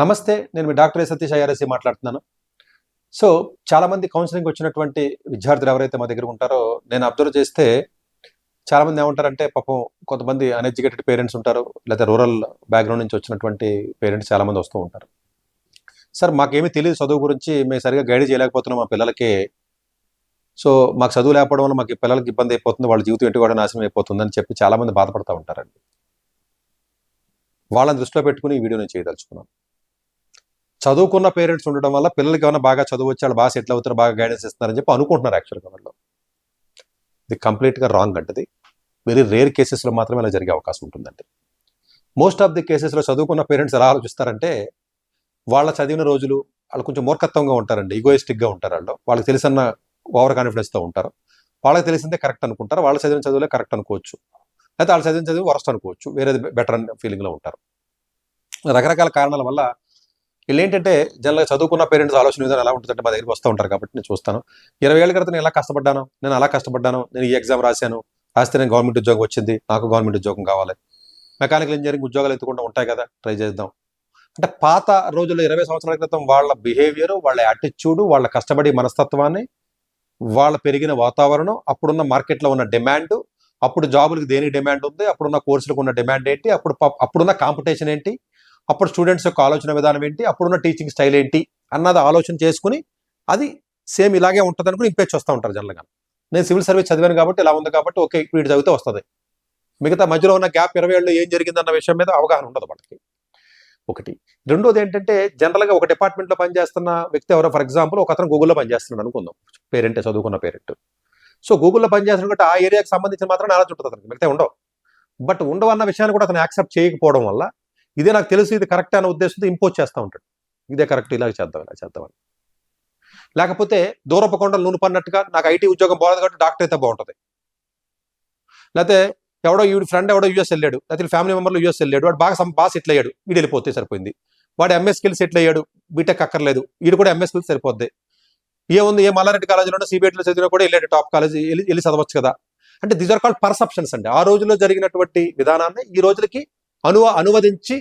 నమస్తే నేను మీ డాక్టర్ ఏ సతీష్ ఐఆర్ఎస్సి మాట్లాడుతున్నాను. సో చాలామంది కౌన్సిలింగ్ వచ్చినటువంటి విద్యార్థులు ఎవరైతే మా దగ్గర ఉంటారో నేను అబ్జర్వ్ చేస్తే చాలామంది ఏమంటారంటే పాపం కొంతమంది అన్ఎడ్యుకేటెడ్ పేరెంట్స్ ఉంటారు లేదా రూరల్ బ్యాక్గ్రౌండ్ నుంచి వచ్చినటువంటి పేరెంట్స్ చాలామంది వస్తూ ఉంటారు. సార్ మాకేమీ తెలియదు చదువు గురించి మేము సరిగా గైడ్ చేయలేకపోతున్నాం మా పిల్లలకి. సో మాకు చదువు లేకపోవడం వల్ల మాకు పిల్లలకి ఇబ్బంది అయిపోతుంది వాళ్ళ జీవితం ఎటు కూడా నాశనం అయిపోతుందని చెప్పి చాలామంది బాధపడుతూ ఉంటారండి. వాళ్ళని దృష్టిలో పెట్టుకుని ఈ వీడియో నేను చేయదలుచుకున్నాను. చదువుకున్న పేరెంట్స్ ఉండడం వల్ల పిల్లలకి ఏమైనా బాగా చదువు వచ్చి వాళ్ళు బాగా సెటిల్ అవుతారు బాగా గైడెన్స్ ఇస్తున్నారని చెప్పి అనుకుంటున్నారు యాక్చువల్గా వాళ్ళు. ఇది కంప్లీట్గా రాంగ్ అంటది. వెరీ రేర్ కేసెస్లో మాత్రమే ఇలా జరిగే అవకాశం ఉంటుందండి. మోస్ట్ ఆఫ్ ది కేసెస్లో చదువుకున్న పేరెంట్స్ ఎలా ఆలోచిస్తారంటే వాళ్ళ చదివిన రోజులు వాళ్ళు కొంచెం మూర్ఖత్వంగా ఉంటారండి ఈగోయిస్టిక్గా ఉంటారు వాళ్ళు. వాళ్ళకి తెలిసిన ఓవర్ కాన్ఫిడెన్స్తో ఉంటారు. వాళ్ళకి తెలిసిందే కరెక్ట్ అనుకుంటారు. వాళ్ళు చదివిన చదువులే కరెక్ట్ అనుకోవచ్చు. అయితే వాళ్ళు చదివిన చదువు వరస్ట్ అనుకోవచ్చు. వేరేది బెటర్ అనే ఫీలింగ్లో ఉంటారు. రకరకాల కారణాల వల్ల వీళ్ళు ఏంటంటే జనరల్గా చదువుకున్న పేరెంట్స్ ఆలోచన విధానం ఎలా ఉంటుందంటే మా దగ్గరికి వస్తూ ఉంటారు కాబట్టి నేను చూస్తాను. ఇరవై ఏళ్ళ క్రితం నేను ఎలా కష్టపడ్డాను నేను అలా కష్టపడ్డాను నేను ఈ ఎగ్జామ్ రాశాను రాస్తే నేను గవర్నమెంట్ ఉద్యోగం వచ్చింది నాకు గవర్నమెంట్ ఉద్యోగం కావాలి. మెకానికల్ ఇంజనీరింగ్ ఉద్యోగాలు ఎత్తుకుండా ఉంటాయి కదా ట్రై చేద్దాం. అంటే పాత రోజుల్లో ఇరవై సంవత్సరాల క్రితం వాళ్ళ బిహేవియర్ వాళ్ళ యాటిట్యూడ్ వాళ్ళ కష్టపడి మనస్తత్వాన్ని వాళ్ళ పెరిగిన వాతావరణం అప్పుడున్న మార్కెట్లో ఉన్న డిమాండ్ అప్పుడు జాబులకు దేనికి డిమాండ్ ఉంది అప్పుడున్న కోర్సులకు ఉన్న డిమాండ్ ఏంటి అప్పుడు అప్పుడున్న కాంపిటీషన్ ఏంటి అప్పుడు స్టూడెంట్స్ యొక్క ఆలోచన విధానం ఏంటి? అప్పుడున్న టీచింగ్ స్టైల్ ఏంటి? అన్నది ఆలోచన చేసుకుని అది సేమ్ ఇలాగే ఉంటుంది అనుకుని ఇంపేచ్ వస్తూ ఉంటారు జనరల్గా. నేను సివిల్ సర్వీస్ చదివాను కాబట్టి ఇలా ఉంది కాబట్టి ఓకే వీడు చదివితే వస్తుంది. మిగతా మధ్యలో ఉన్న గ్యాప్ ఇరవై ఏళ్ళు ఏం జరిగిందన్న విషయం మీద అవగాహన ఉండదు వాళ్ళకి. ఒకటి. రెండోది ఏంటంటే జనరల్గా ఒక డిపార్ట్మెంట్లో పనిచేస్తున్న వ్యక్తి ఎవరో ఫర్ ఎగ్జాంపుల్ ఒక అతను గూగుల్లో పనిచేస్తున్నాడు అనుకుందాం. పేరెంట్ చదువుకున్న పేరెంట్. సో గూగుల్లో పనిచేస్తున్న కాబట్టి ఆ ఏరియాకి సంబంధించిన మాత్రం నాలెడ్జ్ ఉంటుంది అతనికి. మిగతా ఉండవు. బట్ ఉండవు అన్న విషయాన్ని కూడా అతను యాక్సెప్ట్ చేయకపోవడం వల్ల ఇదే నాకు తెలుసు ఇది కరెక్ట్ అనే ఉద్దేశంతో ఇంపోజ్ చేస్తూ ఉంటాడు. ఇదే కరెక్ట్ ఇలా చేద్దాం ఇలా చేద్దామని. లేకపోతే దూరపు కొండలు నూనె పన్నట్టుగా నాకు ఐటీ ఉద్యోగం బాగుంది కాబట్టి డాక్టర్ అయితే బాగుంటుంది. లేకపోతే ఎవడో వీడి ఫ్రెండ్ ఎవడో యూఎస్ వెళ్ళాడు లేకపోతే ఫ్యామిలీ మెంబర్లు యూఎస్ వెళ్ళాడు వాడు బాగా బాగా సెటిల్ అయ్యాడు వీడు వెళ్ళిపోతే సరిపోయింది. వాడు ఎంఎస్ స్కిల్స్ సెటిల్ అయ్యాడు బీటెక్ అక్కర్లేదు వీడు కూడా ఎంఎస్ స్కిల్స్ సరిపోద్ది. ఏముంది ఏ మల్లారెడ్డి కాలేజీలో సిబిఐటీలో చదివినా కూడా వెళ్ళాడు టాప్ కాలేజ్ వెళ్ళి వెళ్ళి చదవచ్చు కదా. అంటే దీస్ ఆర్ కాల్డ్ పర్సెప్షన్స్ అండి. ఆ రోజుల్లో జరిగినటువంటి విధానాన్ని ఈ రోజులకి అనువ అనువదించి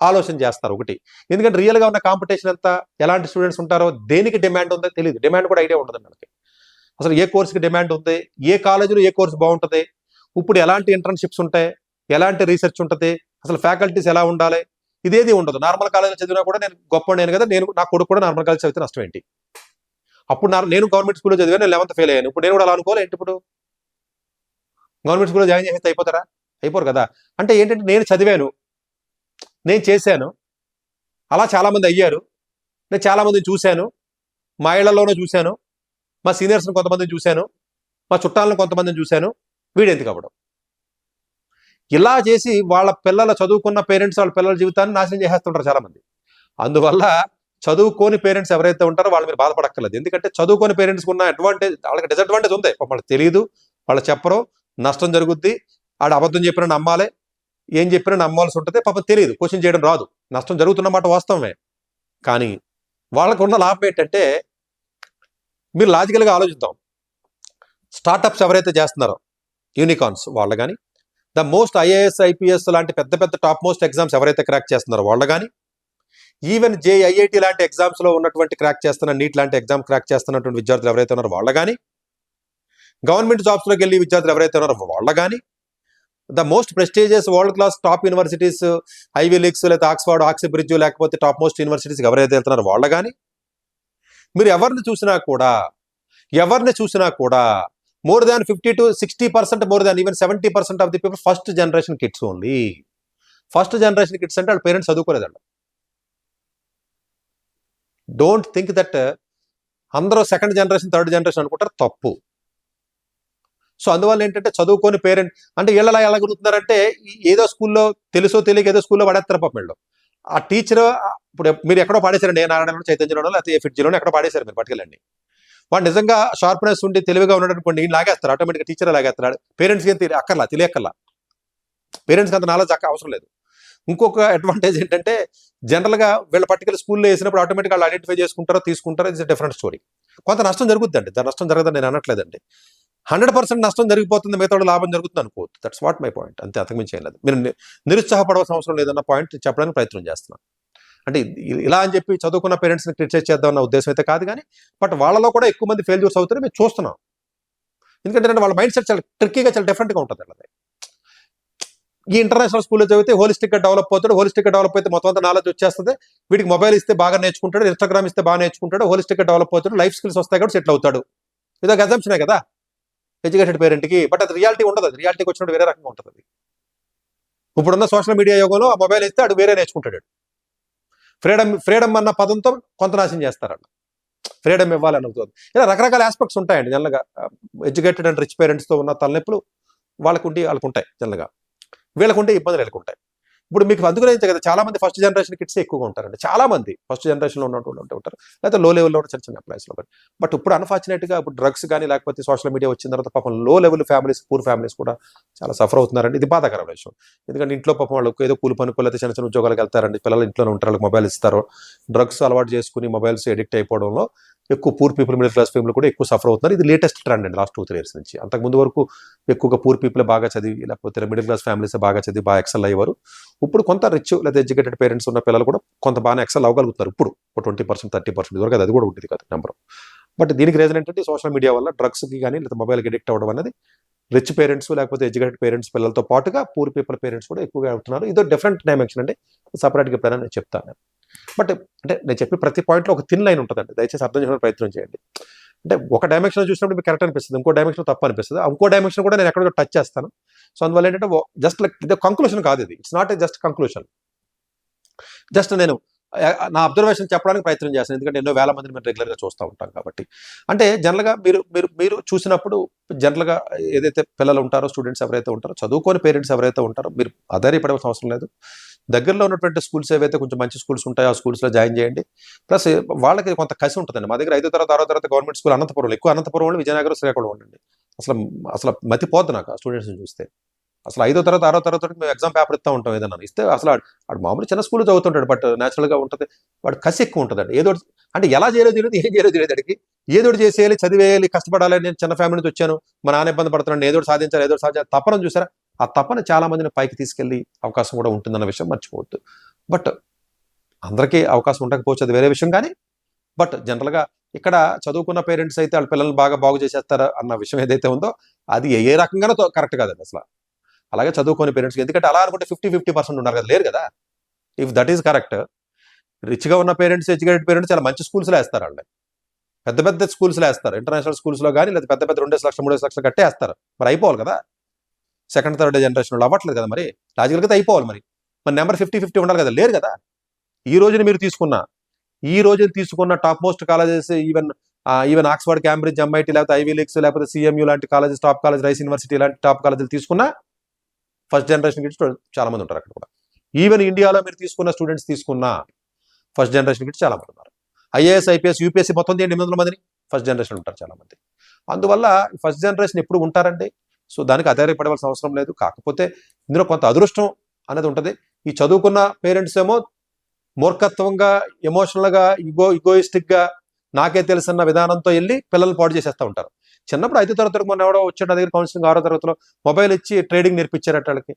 ఆలోచన చేస్తారు ఒకటి. ఎందుకంటే రియల్గా ఉన్న కాంపిటీషన్ ఎంత ఎలాంటి స్టూడెంట్స్ ఉంటారో దేనికి డిమాండ్ ఉందో తెలియదు డిమాండ్ కూడా ఐడియా ఉంటుంది మనకి. అసలు ఏ కోర్సుకి డిమాండ్ ఉంది? ఏ కాలేజీలో ఏ కోర్సు బాగుంటుంది? ఇప్పుడు ఎలాంటి ఇంటర్న్షిప్స్ ఉంటాయి? ఎలాంటి రీసెర్చ్ ఉంటుంది? అసలు ఫ్యాకల్టీస్ ఎలా ఉండాలి? ఇదేది ఉండదు. నార్మల్ కాలేజీలో చదివినా కూడా నేను గొప్ప నేను కదా నేను నా కొడుకు కూడా నార్మల్ కాలేజ్ చదివితే నష్టం ఏంటి? అప్పుడు నా నేను గవర్నమెంట్ స్కూల్లో చదివాను నేను లెవెంత్ ఫెయిల్ అయ్యాను. ఇప్పుడు నేను కూడా అలా అనుకోవాలి ఏంటి ఇప్పుడు? గవర్నమెంట్ స్కూల్లో జాయిన్ చేస్తే అయిపోతారా? అయిపోరు కదా. అంటే ఏంటంటే నేను చదివాను. నేను చేశాను. అలా చాలామంది అయ్యారు. నేను చాలామందిని చూశాను. మా ఇళ్ళలోనూ చూశాను. మా సీనియర్స్ని కొంతమందిని చూశాను. మా చుట్టాలను కొంతమందిని చూశాను. వీడెందుకు అవ్వడం? ఇలా చేసి వాళ్ళ పిల్లల చదువుకున్న పేరెంట్స్ వాళ్ళ పిల్లల జీవితాన్ని నాశనం చేసేస్తుంటారు చాలామంది. అందువల్ల చదువుకోని పేరెంట్స్ ఎవరైతే ఉంటారో వాళ్ళు మీరు బాధపడక్కర్లేదు. ఎందుకంటే చదువుకోని పేరెంట్స్కి ఉన్న అడ్వాంటేజ్ వాళ్ళకి డిసడ్వాంటేజ్ ఉంది. వాళ్ళకి తెలియదు వాళ్ళు చెప్పరు. నష్టం జరుగుద్ది. ఆడ అబద్ధం చెప్పినా నమ్మాలి ఏం చెప్పినా నమ్మాల్సి ఉంటుంది పాపం తెలియదు క్వశ్చన్ చేయడం రాదు. నష్టం జరుగుతున్నమాట వాస్తవమే. కానీ వాళ్ళకు ఉన్న లాభం ఏంటంటే మీరు లాజికల్గా ఆలోచిద్దాం. స్టార్టప్స్ ఎవరైతే చేస్తున్నారో యూనికాన్స్ వాళ్ళు కానీ ద మోస్ట్ ఐఏఎస్ ఐపీఎస్ లాంటి పెద్ద పెద్ద టాప్ మోస్ట్ ఎగ్జామ్స్ ఎవరైతే క్రాక్ చేస్తున్నారో వాళ్ళు కానీ ఈవెన్ జేఐఐటి లాంటి ఎగ్జామ్స్లో ఉన్నటువంటి క్రాక్ చేస్తున్న నీట్ లాంటి ఎగ్జామ్ క్రాక్ చేస్తున్నటువంటి విద్యార్థులు ఎవరైతే ఉన్నారో వాళ్ళు కానీ గవర్నమెంట్ జాబ్స్లోకి వెళ్ళి విద్యార్థులు ఎవరైతే ఉన్నారో వాళ్ళు కానీ the most prestigious world class top universities Ivy Leagues లేకపోతే ఆక్స్ఫర్డ్ ఆక్స్బ్రిడ్జ్ లేకపోతే టాప్ మోస్ట్ యూనివర్సిటీస్ ఎవరైతే వెళ్తున్నారో వాళ్ళ కానీ మీరు ఎవరిని చూసినా కూడా ఎవరిని చూసినా కూడా more than fifty to sixty percent more than even seventy percent of the people first generation kids only first generation kids అంటే వాళ్ళ పేరెంట్స్ చదువుకోలేదు డోంట్ థింక్ దట్ అందరూ సెకండ్ జనరేషన్ థర్డ్ జనరేషన్ అనుకుంటారు తప్పు. సో అందువల్ల ఏంటంటే చదువుకొని పేరెంట్ అంటే వీళ్ళలా ఎలా గురుతున్నారంటే ఏదో స్కూల్లో తెలుసో తెలియక ఏదో స్కూల్లో పడేస్తారు పాప వీళ్ళు. ఆ టీచర్ ఇప్పుడు మీరు ఎక్కడో పాడేశారండి ఏ నారాయణలో చైతన్యంలో లేకపోతే ఏ ఫిట్జీలోనో ఎక్కడో పాడేశారు మీరు పట్టుకెళ్ళండి. వాడు నిజంగా షార్ప్నెస్ ఉండి తెలివిగా ఉన్నాడు అనుకోండి ఈయన లాగేస్తారు ఆటోమేటిక్గా టీచర్ లాగేస్తున్నాడు. పేరెంట్స్కి ఏం తెలియ అక్కర్లా తెలియక్కర్లా. పేరెంట్స్కి అంత నాలెడ్జ్ అక్క అవసరం లేదు. ఇంకొక అడ్వాంటేజ్ ఏంటంటే జనరల్గా వీళ్ళ పర్టికులర్ స్కూల్లో వేసినప్పుడు ఆటోమేటిక్గా వాళ్ళు ఐడెంటిఫై చేసుకుంటారో తీసుకుంటారో ఇట్స్ డిఫరెంట్ స్టోరీ. కొంత నష్టం జరుగుతుందండి దాని నష్టం జరగదని నేను అనట్లేదండి. హండ్రెడ్ పర్సెంట్ నష్టం జరిగిపోతుంది మిగతా లాభం జరుగుతుంది అనుకోవద్దు. దట్స్ వాట్ మై పాయింట్ అంతే అంతకుమించి ఏం లేదు. మీరు నిరుత్సాహపడవలసిన అవసరం లేదన్న పాయింట్ చెప్పడానికి ప్రయత్నం చేస్తున్నాను. అంటే ఇలా అని చెప్పి చదువుకున్న పేరెంట్స్ని క్రిటిసైజ్ చేద్దామన్న ఉద్దేశం అయితే కాదు కానీ బట్ వాళ్ళలో కూడా ఎక్కువ మంది ఫెయిల్యూర్స్ అవుతారు మేము చూస్తున్నాం. ఎందుకంటే వాళ్ళ మైండ్ సెట్ చాలా ట్రిక్కీగా చాలా డిఫరెంట్గా ఉంటుంది వాళ్ళది. ఈ ఇంటర్నేషనల్ స్కూల్లో చదివితే హోలిస్టిక్గా డెవలప్ అవుతాడు హోలిస్టిక్గా డెవలప్ అయితే మొత్తం అంతా నాలెడ్జ్ వచ్చేస్తుంది. వీడికి మొబైల్ ఇస్తే బాగా నేర్చుకుంటాడు ఇన్స్టాగ్రామ్ ఇస్తే బాగా నేర్చుకుంటాడు హోలిస్టిక్గా డెవలప్ అవుతాడు లైఫ్ స్కిల్స్ వస్తాయి కాబట్టి సెటిల్ అవుతాడు. ఇదొక అజంప్షనే కదా? ఎడ్యుకేటెడ్ పేరెంట్కి బట్ అది రియాలిటీ ఉండదు. అది రియాలిటీకి వచ్చినట్టు వేరే రకంగా ఉంటుంది అది. ఇప్పుడున్న సోషల్ మీడియా యోగంలో ఆ మొబైల్ ఇస్తే అటు వేరే నేర్చుకుంటాడు ఫ్రీడమ్ ఫ్రీడమ్ అన్న పదంతో కొంత నాశనం చేస్తారన్న ఫ్రీడమ్ ఇవ్వాలని అవుతుంది ఇలా రకరకాల ఆస్పెక్ట్స్ ఉంటాయండి జనరల్గా. ఎడ్యుకేటెడ్ అండ్ రిచ్ పేరెంట్స్తో ఉన్న తలనొప్పులు వాళ్ళకుంటే వాళ్ళకు ఉంటాయి జనరల్గా. వీళ్ళకుంటే ఇబ్బందులు వీళ్ళకు ఉంటాయి ఇప్పుడు మీకు అందుకనే కదా చాలా మంది ఫస్ట్ జనరేషన్ కిడ్స్ ఎక్కువగా ఉంటారండి. చాలా మంది ఫస్ట్ జనరేషన్లో ఉన్నటువంటి ఉంటూ ఉంటారు. లేకపోతే లో లెవెల్లో ఉన్న చిన్న చిన్న ఎంప్లాయీస్లో బట్ ఇప్పుడు అన్ఫార్చునేట్గా ఇప్పుడు డ్రగ్స్ కానీ లేకపోతే సోషల్ మీడియా వచ్చిన తర్వాత పాపం లో లెవెల్ ఫ్యామిలీస్ పూర్ ఫ్యామిలీస్ కూడా చాలా సఫర్ అవుతున్నారండి. ఇది బాధాకరమైన విషయం. ఎందుకంటే ఇంట్లో పాపం వాళ్ళు ఏదో కూలి పనుకో లేకపోతే చిన్న చిన్న ఉద్యోగాలకు వెళ్తారండి. పిల్లలు ఇంట్లోనే ఉంటారు వాళ్ళకి మొబైల్ ఇస్తారు. డ్రగ్స్ అలవాటు చేసుకుని మొబైల్స్ ఎడిక్ట్ అయిపోవడంలో ఎక్కువ poor people middle class family కూడా ఎక్కువ సఫర్ అవుతున్నారు. ఇది లేటెస్ట్ ట్రెండ్ అండి లాస్ట్ టూ త్రీ ఇయర్స్ నుంచి. అంతకు ముందు వరకు ఎక్కువగా పూర్ పీపుల్ బాగా చదివి లేకపోతే మిడిల్ క్లాస్ ఫ్యామిలీస్ బాగా చదివి బాగా ఎక్సెల్ అయ్యేవారు. ఇప్పుడు కొంత రిచ్ లేదా ఎడ్యుకేటెడ్ పేరెంట్స్ ఉన్న పిల్లలు కూడా కొంత బాగా ఎక్సెల్ అవ్వగలుగుతారు ఇప్పుడు ట్వంటీ పర్సెంట్ థర్టీ పర్సెంట్ వరకు అది కూడా ఉంటుంది కదా నెంబర్ బట్ దీనికి రీజన్ ఏంటంటే సోషల్ మీడియా వల్ల డ్రగ్స్కి కానీ లేదా మొబైల్కి అడిక్ట్ అవ్వడం అనేది రిచ్ పేరెంట్స్ లేకపోతే ఎడ్యుకేటెడ్ పేరెంట్స్ పిల్లలతో పాటుగా పూర్ పీపుల్ పేరెంట్స్ కూడా ఎక్కువగా అవుతున్నారు ఇదో డిఫరెంట్ డైమెన్షన్ అంటే సపరేట్గా ఎప్పుడైనా నేను చెప్తాను. బట్ అంటే నేను చెప్పి ప్రతి పాయింట్లో ఒక థిన్ లైన్ ఉంటుందండి. దయచేసి అర్థం చేసుకునే ప్రయత్నం చేయండి. అంటే ఒక డైమెక్షన్ చూసినప్పుడు మీకు కరెక్ట్ అనిపిస్తుంది ఇంకో డైమెన్షన్ తప్పు అనిపిస్తుంది. ఇంకో డైమెన్షన్ కూడా నేను ఎక్కడో టచ్ చేస్తాను. సో అందువల్ల ఏంటంటే జస్ట్ లైక్ ఇది కంక్లూషన్ కాదు ఇది. It's not a just conclusion just నేను ఆ, నా అబ్జర్వేషన్ చెప్పడానికి ప్రయత్నం చేస్తాను. ఎందుకంటే ఎన్నో వేల మందిని మేము రెగ్యులర్గా చూస్తూ ఉంటాం కాబట్టి. అంటే జనరల్గా మీరు మీరు మీరు చూసినప్పుడు జనరల్గా ఏదైతే పిల్లలు ఉంటారో స్టూడెంట్స్ ఎవరైతే ఉంటారో చదువుకొని పేరెంట్స్ ఎవరైతే ఉంటారో మీరు ఆధారపడవలసిన అవసరం లేదు. దగ్గరలో ఉన్నటువంటి స్కూల్స్ ఏవైతే కొంచెం మంచి స్కూల్స్ ఉంటాయో ఆ స్కూల్స్లో జాయిన్ చేయండి. ప్లస్ వాళ్ళకి కొంత కసి ఉంటుందండి. మా దగ్గర ఐదో తర్వాత ఆరో తర్వాత గవర్నమెంట్ స్కూల్ అనంతపురం ఎక్కువ అనంతపురం వాళ్ళు విజయనగరం శ్రీకాకుళం ఉండండి. అసలు అసలు మతిపోద్దు నాకు ఆ స్టూడెంట్స్ని చూస్తే. అసలు ఐదో తరగతి ఆరో తరగతి మేము ఎగ్జామ్ పేపర్ ఇస్తూ ఉంటాం ఏదన్నా ఇస్తే అసలు వాడు మామూలు చిన్న స్కూల్ చదువుతుంటాడు బట్ న్యాచురల్గా ఉంటుంది. వాడు కసి ఎక్కువ ఉంటుందండి. ఏదో అంటే ఎలా చేయలేదు తెలియదు ఏం చేయలేదు తెలియదు అడిగి ఏదో చేసేయాలి చదివేయాలి కష్టపడాలి. నేను చిన్న ఫ్యామిలీ నుంచి వచ్చాను. మా నాన్న ఇబ్బంది పడుతున్నాను ఏదో సాధించాలి ఏదో సాధించాలి. తపన చూసారా? ఆ తపన చాలా మందిని పైకి తీసుకెళ్ళి అవకాశం కూడా ఉంటుందన్న విషయం మర్చిపోవద్దు. బట్ అందరికీ అవకాశం ఉండకపోవచ్చు అది వేరే విషయం కానీ బట్ జనరల్గా ఇక్కడ చదువుకున్న పేరెంట్స్ అయితే వాళ్ళ పిల్లల్ని బాగా బాగు చేసేస్తారు అన్న విషయం ఏదైతే ఉందో అది ఏ రకంగానో కరెక్ట్ కాదండి అసలు. అలాగే చదువుకునే పేరెంట్స్ ఎందుకంటే అలా అనుకుంటే ఫిఫ్టీ ఫిఫ్టీ పర్సెంట్ ఉన్నారు కదా లేరు కదా. ఇఫ్ దట్ ఈస్ కరెక్ట్ రిచ్గా ఉన్న పేరెంట్స్ ఎడ్యుకేటెడ్ పేరెంట్స్ చాలా మంచి స్కూల్స్లో వేస్తారు వాళ్ళని. పెద్ద పెద్ద స్కూల్స్లో వేస్తారు ఇంటర్నేషనల్ స్కూల్స్లో కానీ లేదా పెద్ద పెద్ద రెండేసి లక్షలు మూడేసి లక్షలు కట్టే వేస్తారు మరి అయిపోవాలి కదా. సెకండ్ థర్డ్ జనరేషన్లో అవ్వట్లేదు కదా మరి? లాజికల్గా అయిపోవాలి మరి. మరి నెంబర్ ఫిఫ్టీ ఫిఫ్టీ ఉండాలి కదా? లేరు కదా? ఈ రోజున మీరు తీసుకున్న ఈ రోజున తీసుకున్న top most colleges even even Oxford Cambridge MIT లేకపోతే ఐవీ లీగ్స్ లేకపోతే సిఎంయూ లాంటి colleges top college Rice University లాంటి టాప్ కాలేజీలు తీసుకున్నా ఫస్ట్ జనరేషన్ కిడ్స్ చాలా మంది ఉంటారు అక్కడ కూడా. ఈవెన్ ఇండియాలో మీరు తీసుకున్న స్టూడెంట్స్ తీసుకున్న ఫస్ట్ జనరేషన్ కిడ్స్ చాలా మంది ఉన్నారు. ఐఏఎస్ ఐపీఎస్ యూపీఎస్సీ మొత్తం ఎనిమిది వందల మందిని. ఫస్ట్ జనరేషన్ ఉంటారు చాలా మంది. అందువల్ల ఫస్ట్ జనరేషన్ ఎప్పుడు ఉంటారండి? సో దానికి ఆధారపడవలసిన అవసరం లేదు. కాకపోతే ఇందులో కొంత అదృష్టం అనేది ఉంటుంది. ఈ చదువుకున్న పేరెంట్స్ ఏమో మూర్ఖత్వంగా ఎమోషనల్గా ఇగో ఇగోయిస్టిక్గా నాకే తెలుసన్న విధానంతో వెళ్ళి పిల్లల్ని పాడు చేసేస్తూ ఉంటారు. చిన్నప్పుడు ఐదో తరగతి మొన్న ఎవడో వచ్చాడు దగ్గర కౌన్సిలింగ్ ఆరో తరగతిలో మొబైల్ ఇచ్చి ట్రేడింగ్ నేర్పించారట వాళ్ళకి.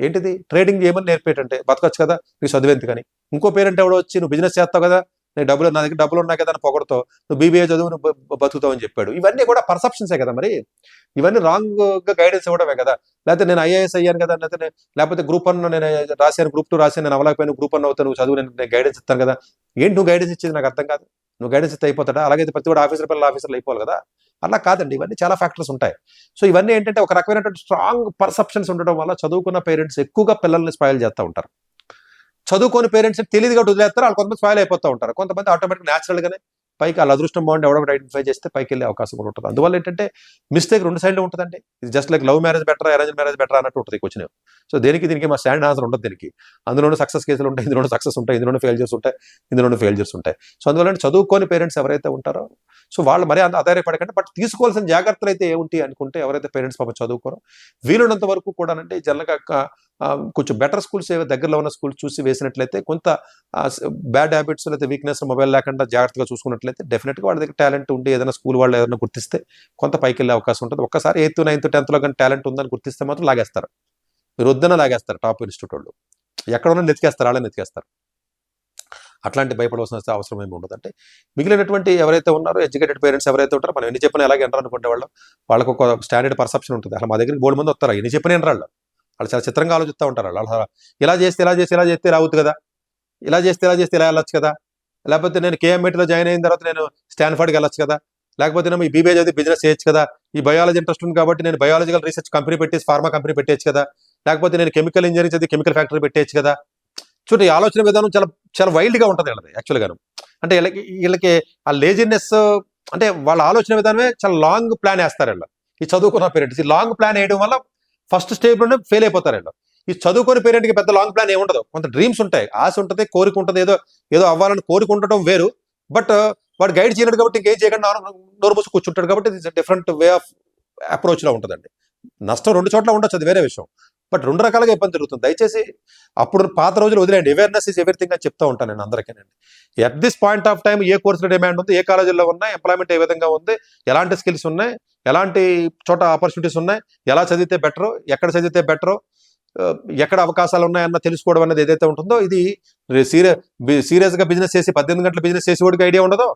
ఏంటిది? ట్రేడింగ్ ఏమని నేర్పేటంటే బతకొచ్చు కదా నీకు చదివేంత కానీ ఇంకో పేరెంట్ ఎవడో వచ్చి నువ్వు బిజినెస్ చేస్తావు కదా నీ డబ్బులు నా దగ్గర డబ్బులు ఉన్నాయి కదా అని పొగడతావు నువ్వు బీబీఏ చదువు నువ్వు బతుకుతావు అని చెప్పాడు. ఇవన్నీ కూడా పర్సెప్షన్సే కదా మరి. ఇవన్నీ రాంగ్గా గైడెన్స్ ఇవ్వడమే కదా. లేకపోతే నేను ఐఏఎస్ అయ్యాను కదా లేకపోతే లేకపోతే గ్రూప్ వన్ నేను రాశాను గ్రూప్ టూ రాశాను నేను అవ్వలేకపోయాను గ్రూప్ వన్ అవుతాను నువ్వు చదువు నేను గైడెన్స్ ఇస్తాను కదా. ఏంటి నువ్వు గైడెన్స్ ఇచ్చేది? నాకు అర్థం కాదు. నువ్వు గైడెన్స్ ఇస్తే అయిపోతాడా? అలాగైతే ప్రతి కూడా ఆఫీసర్ పిల్లలు ఆఫీసర్లు అయిపోవాలి కదా. అలా కాదండి. ఇవన్నీ చాలా ఫ్యాక్టర్స్ ఉంటాయి. సో ఇవన్నీ ఏంటంటే ఒక రకమైనటువంటి స్ట్రాంగ్ పర్సెప్షన్స్ ఉండడం వల్ల చదువుకున్న పేరెంట్స్ ఎక్కువగా పిల్లల్ని స్పాయిల్ చేస్తూ ఉంటారు. చదువుకోని పేరెంట్స్ తెలియదుగా వదిలేస్తారు. వాళ్ళు కొంతమంది స్పాయిల్ అయిపోతూ ఉంటారు. కొంతమంది ఆటోమేటిక్ న్యాచురల్ గానే పైకి వాళ్ళ అదృష్టం బాగుండి ఎవడొకటి ఐడెంటిఫై చేస్తే పైకి వెళ్ళే అవకాశం కూడా ఉంటుంది. అందువల్ల ఏంటంటే మిస్టేక్ రెండు సైడ్లు ఉంటుందండి. ఇది just like love marriage better arrange marriage better అన్నట్టు ఉంటుంది క్వశ్చన్ సో దేనికి దీనికి మా స్టాండ్ ఆన్సర్ ఉంటుంది దీనికి. అందులోనూ సక్సెస్ కేసులు ఉంటాయి ఇందులోనూ సక్సెస్ ఉంటాయి ఇందులోనూ ఫెయిల్యూర్స్ ఉంటాయి ఇందులోనూ ఫెయిల్యూర్స్ ఉంటాయి. సో అందువల్ల చదువుకోని పేరెంట్స్ ఎవరైతే ఉంటారో సో వాళ్ళు మరీ అంత ఆధారపడకండి బట్ తీసుకోవాల్సిన జాగ్రత్తలు అయితే ఏముంటాయి అనుకుంటే ఎవరైతే పేరెంట్స్ పాపం చదువుకోరో వీలున్నంత వరకు కూడా అంటే జనరల్గా కొంచెం బెటర్ స్కూల్స్ ఏవో దగ్గరలో ఉన్న స్కూల్స్ చూసి వేసినట్లయితే కొంత బ్యాడ్ హ్యాబిట్స్ లేకపోతే వీక్నెస్ మొబైల్ లేకుండా జాగ్రత్తగా చూసుకున్నట్లయితే డెఫినెట్గా వాళ్ళ దగ్గర టాలెంట్ ఉండి ఏదైనా స్కూల్ వాళ్ళు ఏదైనా గుర్తిస్తే కొంత పైకి వెళ్ళే అవకాశం ఉంటుంది. ఒక్కసారి ఎయిత్ నైన్త్ టెన్త్లో కానీ టాలెంట్ ఉందని గుర్తిస్తే మాత్రం లాగేస్తారు. మీరు వద్దన లాగేస్తారు టాప్ ఇన్స్టిట్యూట్ వాళ్ళు. ఎక్కడ ఉన్నా నెతికేస్తారు వాళ్ళని నెతికేస్తారు. అట్లాంటి భయపడవలసిన అవసరం ఏమి ఉండదు. అంటే మిగిలినటువంటి ఎవరైతే ఉన్నారో ఎడ్యుకేటెడ్ పేరెంట్స్ ఎవరైతే ఉంటారో మనం ఎన్ని చెప్పినా ఎలాగ ఎంటర్ అనుకునే వాళ్ళు. వాళ్ళకు ఒక స్టాండర్డ్ పర్సెప్షన్ ఉంటుంది. అలా మా దగ్గరికి బోర్డు మంది వస్తారు. ఎన్ని చెప్పిన ఎంటర్ వాళ్ళు చాలా చిత్రంగా ఆలోచిస్తూ ఉంటారు వాళ్ళు. ఇలా చేస్తే ఇలా చేస్తే ఇలా చేస్తే ఇలా అవుతుంది కదా. ఇలా చేస్తే ఇలా చేస్తే ఇలా వెళ్ళొచ్చు కదా. లేకపోతే నేను కేఎంఐటీలో జాయిన్ అయిన తర్వాత నేను స్టాన్ఫర్డ్కి వెళ్ళొచ్చు కదా. లేకపోతే నేను ఈ బీబీఏ చదివి బిజినెస్ చేయొచ్చు కదా. ఈ బయాలజీ ఇంట్రెస్ట్ ఉంది కాబట్టి నేను బయాలజికల్ రీసెర్చ్ కంపెనీ పెట్టేసి ఫార్మా కంపెనీ పెట్టేయచ్చు కదా. లేకపోతే నేను కెమికల్ ఇంజనీరింగ్ చదివి కెమికల్ ఫ్యాక్టరీ పెట్టేయచ్చు కదా. చూడండి ఈ ఆలోచన విధానం చాలా చాలా వైల్డ్గా ఉంటుంది వీళ్ళది యాక్చువల్గాను అంటే వీళ్ళకి వీళ్ళకి ఆ లేజినెస్ అంటే వాళ్ళ ఆలోచన విధానమే చాలా లాంగ్ ప్లాన్ వేస్తారు వీళ్ళు. ఈ చదువుకున్న పేరెంట్స్ ఈ లాంగ్ ప్లాన్ వేయడం వల్ల ఫస్ట్ స్టేజ్లోనే ఫెయిల్ అయిపోతారు వీళ్ళు. ఈ చదువుకొని పేరెంట్కి పెద్ద లాంగ్ ప్లాన్ ఏముండదు. ఉండదు కొంత డ్రీమ్స్ ఉంటాయి. ఆశ ఉంటుంది కోరిక ఉంటుంది ఏదో ఏదో అవ్వాలని కోరిక ఉండటం వేరు. బట్ uh, వాడు గైడ్ చేయలేడు కాబట్టి ఇంకేం చేయకుండా నోరు- మూసి కూర్చుంటాడు కాబట్టి ఇది డిఫరెంట్ వే ఆఫ్ అప్రోచ్లో ఉంటుందండి. నష్టం రెండు చోట్ల ఉండొచ్చు అది వేరే విషయం. బట్ రెండు రకాలుగా ఇబ్బంది జరుగుతుంది. దయచేసి అప్పుడు పాత రోజులు వదిలేండి అవేర్నెస్ ఈజ్ ఎవ్రీథింగ్ అని చెప్తా ఉంటాను నేను అందరికీనండి. At this point of time ఏ కోర్సులో డిమాండ్ ఉంది ఏ కాలేజీలో ఉన్నాయి ఎంప్లాయ్మెంట్ ఏ విధంగా ఉంది ఎలాంటి స్కిల్స్ ఉన్నాయి ఎలాంటి చోట ఆపర్చునిటీస్ ఉన్నాయి ఎలా చదివితే బెటర్ ఎక్కడ చదివితే బెటర్ ఎక్కడ అవకాశాలు ఉన్నాయన్న తెలుసుకోవడం అనేది ఏదైతే ఉంటుందో ఇది సీరియస్ సీరియస్గా బిజినెస్ చేసి పద్దెనిమిది గంటల బిజినెస్ చేసి వాడికి ఐడియా ఉండదో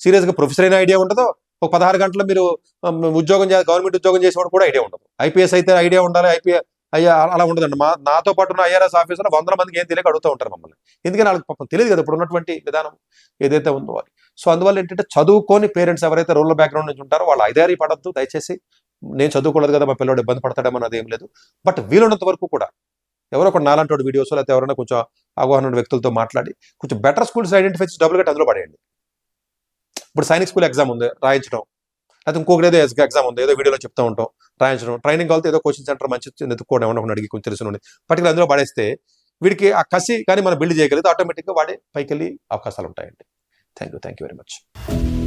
సీరియస్గా ప్రొఫెసర్ అయిన ఐడియా ఉండదు ఒక పదహారు గంటలు మీరు ఉద్యోగం ఉద్యోగం గవర్నమెంట్ ఉద్యోగం చేసేవాడు కూడా ఐడియా ఉండదు. ఐపీఎస్ అయితే ఐడియా ఉండాలి ఐపీఎస్ అయ్యా అలా ఉండదండి. మా నాతో పాటు ఉన్న ఐఆర్ఎస్ ఆఫీసర్ వందల మందికి ఏం తెలియక అడుగుతూ ఉంటారు మమ్మల్ని. ఎందుకని వాళ్ళకి పాపం తెలియదు కదా ఇప్పుడు ఉన్నటువంటి విధానం ఏదైతే ఉందో అది. సో అందువల్ల ఏంటంటే చదువుకొని పేరెంట్స్ ఎవరైతే రూరల్ బ్యాక్గ్రౌండ్ నుంచి ఉంటారో వాళ్ళు ఐదారి పడద్దు. దయచేసి నేను చదువుకోలేదు కదా మా పిల్లడు ఇబ్బంది పడతాడేమో అది ఏం లేదు. బట్ వీలున్నంత వరకు కూడా ఎవరో ఒక నాలంటి వీడియోస్ లేకపోతే ఎవరైనా కొంచెం అవగాహన వ్యక్తులతో మాట్లాడి కొంచెం బెటర్ స్కూల్స్ ఐడెంటిఫై చేసి డబ్బులు కట్టి అందులో పడేయండి. ఇప్పుడు సైనిక్ స్కూల్ ఎగ్జామ్ ఉంది రాయించడం. లేకపోతే ఇంకొకటి ఏదో ఎగ్జామ్ ఉంది ఏదో వీడియోలో చెప్తూ ఉంటాం. రాయించడం. ట్రైనింగ్ కావాలి ఏదో కోచింగ్ సెంటర్ మంచి ఎత్తుకోవడం ఏమన్నా అడిగి కొంచెం తెలిసిన పర్టికులర్ అందులో పడేస్తే వీడికి ఆ కసి కానీ మనం బిల్డ్ చేయగలిగితే ఆటోమేటిక్గా వాడే పైకి వెళ్ళి అవకాశాలు ఉంటాయండి. Thank you thank you very much